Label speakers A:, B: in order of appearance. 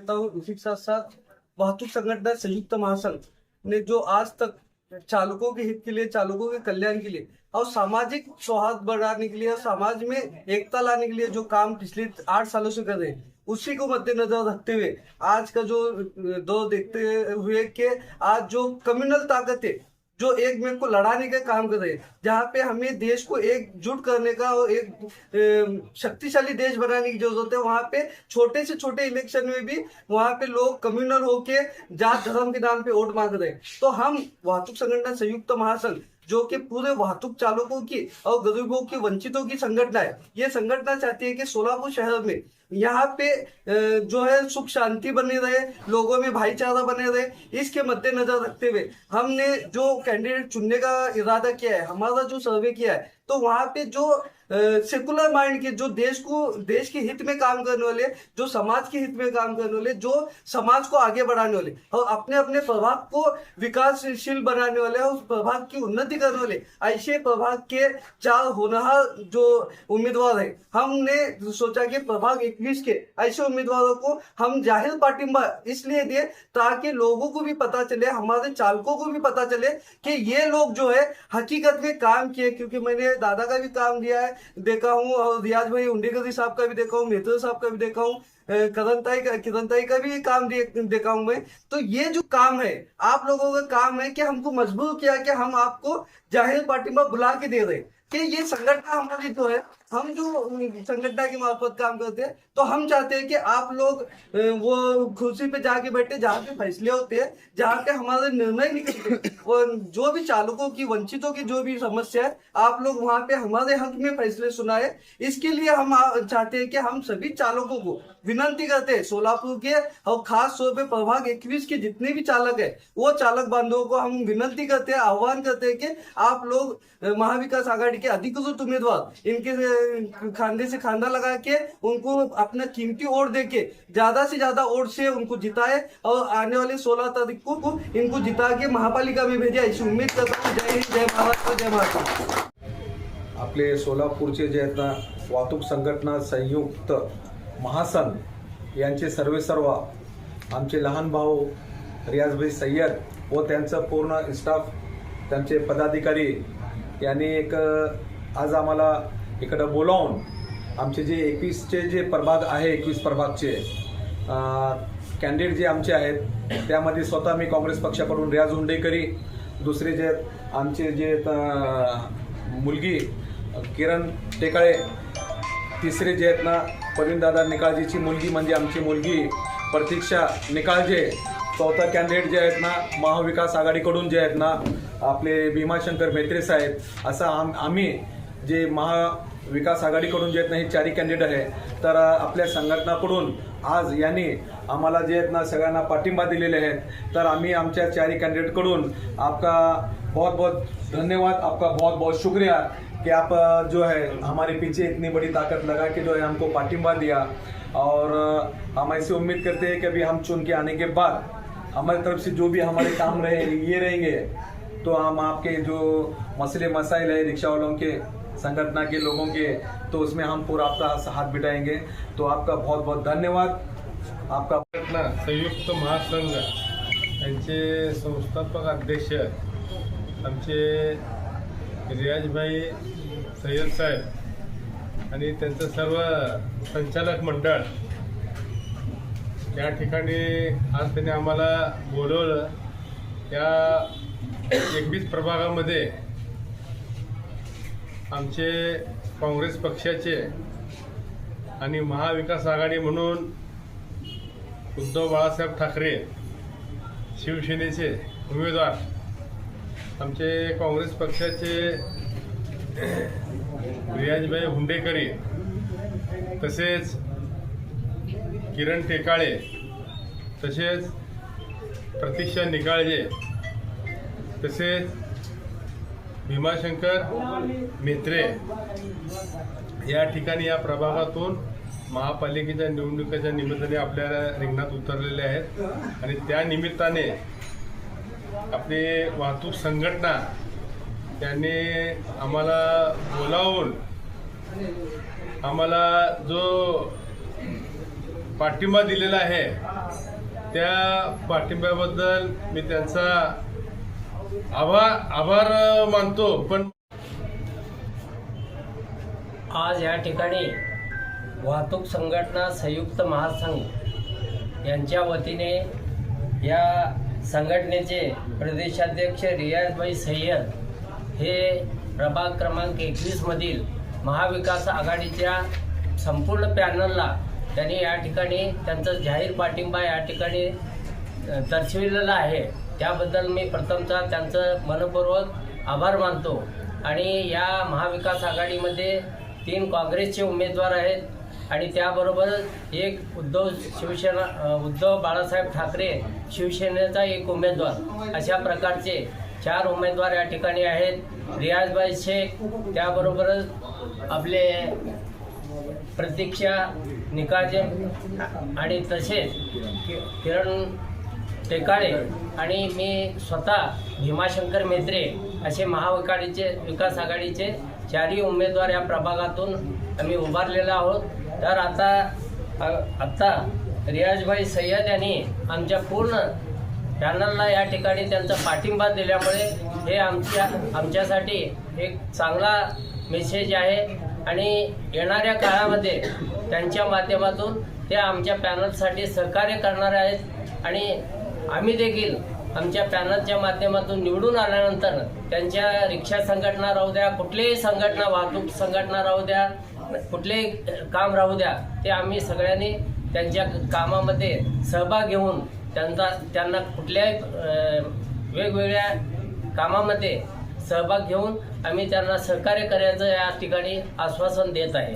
A: देता हूँ। उसी के साथ साथ वाहतुक संगठन संयुक्त महासंघ ने जो आज तक चालकों के हित के लिए, चालकों के कल्याण के लिए और सामाजिक सौहार्द बढ़ाने के लिए और समाज में एकता लाने के लिए जो काम पिछले आठ सालों से कर रहे हैं, उसी को मद्देनजर रखते हुए आज का जो दौर देखते हुए कि आज जो कम्युनल ताकत है जो एक में को लड़ाने का काम कर रहे जहाँ पे हमें देश को एकजुट करने का और एक शक्तिशाली देश बनाने की ज़रूरत है, वहाँ पे छोटे से छोटे इलेक्शन में भी वहाँ पे लोग कम्युनल होके जात धर्म के नाम पे वोट मांग रहे हैं। तो हम वाहतुक संगठन संयुक्त महासंघ जो कि पूरे वाहतुक चालकों की और गरीबों की, वंचितों की संगठना है। ये संगठना चाहती है कि सोलापुर शहर में यहाँ पे जो है सुख शांति बने रहे, लोगों में भाईचारा बने रहे, इसके मद्देनजर रखते हुए हमने जो कैंडिडेट चुनने का इरादा किया है, हमारा जो सर्वे किया है तो वहाँ पे जो सेकुलर माइंड के, जो देश को, देश के हित में काम करने वाले, जो समाज के हित में काम करने वाले, जो समाज को आगे बढ़ाने वाले, और अपने अपने प्रभाग को विकासशील बनाने वाले, और उस प्रभाग की उन्नति करने वाले, ऐसे प्रभाग के चार होनहार जो उम्मीदवार है। हमने सोचा कि प्रभाग 21 के ऐसे उम्मीदवारों को हम ज़ाहिर पाटिंबा इसलिए दिए ताकि लोगों को भी पता चले, हमारे चालकों को भी पता चले कि ये लोग जो है, हकीकत में काम किए, क्योंकि मैंने दादा का भी काम दिया है? देखा हूँ और रियाज भाई उंडेगरी साहब का भी देखा हूँ मेहतर साहब का भी देखा हूँ। कदनताई का किदनताई का भी काम देखा हूँ मैं। तो ये जो काम है, आप लोगों का काम है कि हमको मजबूर किया कि हम आपको ज़ाहिर पार्टी में बुला के दे रहे कि ये संगठन हमारी जो है, हम जो संगठन के मार्फत काम करते हैं तो हम चाहते हैं कि आप लोग वो कुर्सी पे जाके बैठे, जहाँ पे फैसले होते हैं, जहाँ पे हमारे निर्णय निकलते वो जो भी चालकों की, वंचितों की जो भी समस्या है, आप लोग वहाँ पे हमारे हक में फैसले सुनाए। इसके लिए हम चाहते हैं कि हम सभी चालकों को विनंती करते हैं सोलापुर के और खास तौर पे प्रभाग 21 के जितने भी चालक है, वो चालक बांधवों को हम विनंती करते हैं, आह्वान करते हैं कि आप लोग महाविकास आघाड़ी के अधिकृत उम्मीदवार, इनके खांधे से खांधा लगा के उनको अपना कीमती वोट दे के, ज़्यादा से ज़्यादा वोट से उनको जिताए और आने वाले 16 तारीख को इनको जिता के महापालिका में भेजा, ऐसी उम्मीद करता हूँ। जय हिंद, जय महाराष्ट्र जय महाराष्ट्र।
B: आपले सोलापूरचे जे आहेत ना, वाहतूक संघटना संयुक्त महासंघ यांचे सर्वे सर्व आमचे लहान भाऊ रियाजभाई सय्यद व त्यांचं पूर्ण स्टाफ त्यांचे पदाधिकारी यांनी एक आज आम्हाला इकडं बोलावून आमचे जे एकवीसचे जे प्रभाग आहे एकवीस प्रभागचे कॅन्डिडेट जे आमचे आहेत त्यामध्ये स्वतः मी काँग्रेस पक्षाकडून रियाज हुंडेकरी दुसरे जे आहेत, आमचे जे मुलगी किरण टेकाळे तिसरे जे आहेत ना प्रवीणदादा निकाळजीची मुलगी म्हणजे आमची मुलगी प्रतीक्षा निकाळजे चौथा कॅन्डिडेट जे आहेत ना महाविकास आघाडीकडून जे आहेत ना आपले भीमाशंकर मेत्रे साहेब असं आम आम्ही जे महाविकास आघाडीकडून जे आहेत ना हे चारही कॅन्डिडेट आहे. तर आपल्या संघटनाकडून आज यांनी आम्हाला जे आहेत ना सगळ्यांना पाठिंबा दिलेले आहेत. तर आम्ही आमच्या चारही कॅन्डिडेटकडून आपका बहुत बहुत धन्यवाद आपका बहुत बहुत शुक्रिया. कि आप जो है, हमारे पीछे इतनी बड़ी ताकत लगा के जो है हमको पाठिंबा दिया। और हम ऐसे उम्मीद करते हैं कि अभी हम चुन के आने के बाद हमारी तरफ़ से जो भी हमारे काम रहे, ये रहेंगे तो हम आपके जो मसले मसाइल है रिक्शा वालों के, संगठना के लोगों के तो उसमें हम पूरा आपका हाथ बिठाएँगे। तो आपका बहुत बहुत धन्यवाद। आपका
C: संघटना संयुक्त महासंघ, यांचे संस्थापक अध्यक्ष, आमचे रियाजभाई सय्यद साहेब आणि त्यांचं सर्व संचालक मंडळ या ठिकाणी आज त्यांनी आम्हाला बोलवलं. त्या एकवीस प्रभागामध्ये आमचे काँग्रेस पक्षाचे आणि महाविकास आघाडी म्हणून उद्धव बाळासाहेब ठाकरे शिवसेनेचे उमेदवार आमचे काँग्रेस पक्षाचे रियाजभाई हुंडेकरी तसेच किरण टेकाळे तसेच प्रतीक्षा निकाळजे तसेच भीमाशंकर मेत्रे या ठिकाणी या प्रभागातून महापालिकेच्या निवडणुकीच्या निमित्ताने आपल्या रिंगणात उतरलेले आहेत. आणि त्या निमित्ताने आपली वाहतूक संघटना त्यांनी आम्हाला बोलावून आम्हाला जो पाठिंबा दिलेला आहे त्या पाठिंब्याबद्दल मी त्यांचा आभार आभार मानतो. पण
D: आज या ठिकाणी वाहतूक संघटना संयुक्त महासंघ यांच्या वतीने या संघटनेचे प्रदेशाध्यक्ष रियाजभाई सय्यद हे प्रभाग क्रमांक एकवीसमधील महाविकास आघाडीच्या संपूर्ण पॅनलला त्यांनी या ठिकाणी त्यांचा जाहीर पाठिंबा या ठिकाणी दर्शविलेला आहे. त्याबद्दल मी प्रथमतः त्यांचं मनपूर्वक आभार मानतो. आणि या महाविकास आघाडीमध्ये तीन काँग्रेसचे उमेदवार आहेत. आणि त्याबरोबर एक उद्धव शिवसेना उद्धव बाळासाहेब ठाकरे शिवसेनेचा एक उमेदवार अशा प्रकारचे चार उमेदवार या ठिकाणी आहेत. रियाजबाई शेख त्याबरोबरच आपले प्रतीक्षा निकाजे आणि तसेच किरण टेकाळे आणि मी स्वतः भीमाशंकर मेत्रे असे महाविकाडीचे विकास आघाडीचे चारही उमेदवार या प्रभागातून आम्ही उभारलेला आहोत. तर आता आत्ता रियाजभाई सय्यद यांनी आमच्या पूर्ण पॅनलला या ठिकाणी त्यांचा पाठिंबा दिल्यामुळे हे आमच्या आमच्यासाठी एक चांगला मेसेज आहे. आणि येणाऱ्या काळामध्ये त्यांच्या माध्यमातून ते आमच्या पॅनलसाठी सहकार्य करणार आहेत. आणि आम्ही देखील आमच्या पॅनलच्या माध्यमातून निवडून आल्यानंतर त्यांच्या रिक्षा संघटना राहू द्या कुठलीही संघटना वाहतूक संघटना राहू द्या कुठलेही काम राहू द्या ते आम्ही सगळ्यांनी त्यांच्या कामामध्ये सहभाग घेऊन त्यांचा त्यांना कुठल्याही वेगवेगळ्या कामामध्ये सहभाग घेऊन आम्ही त्यांना सहकार्य करायचं या ठिकाणी आश्वासन देत आहे.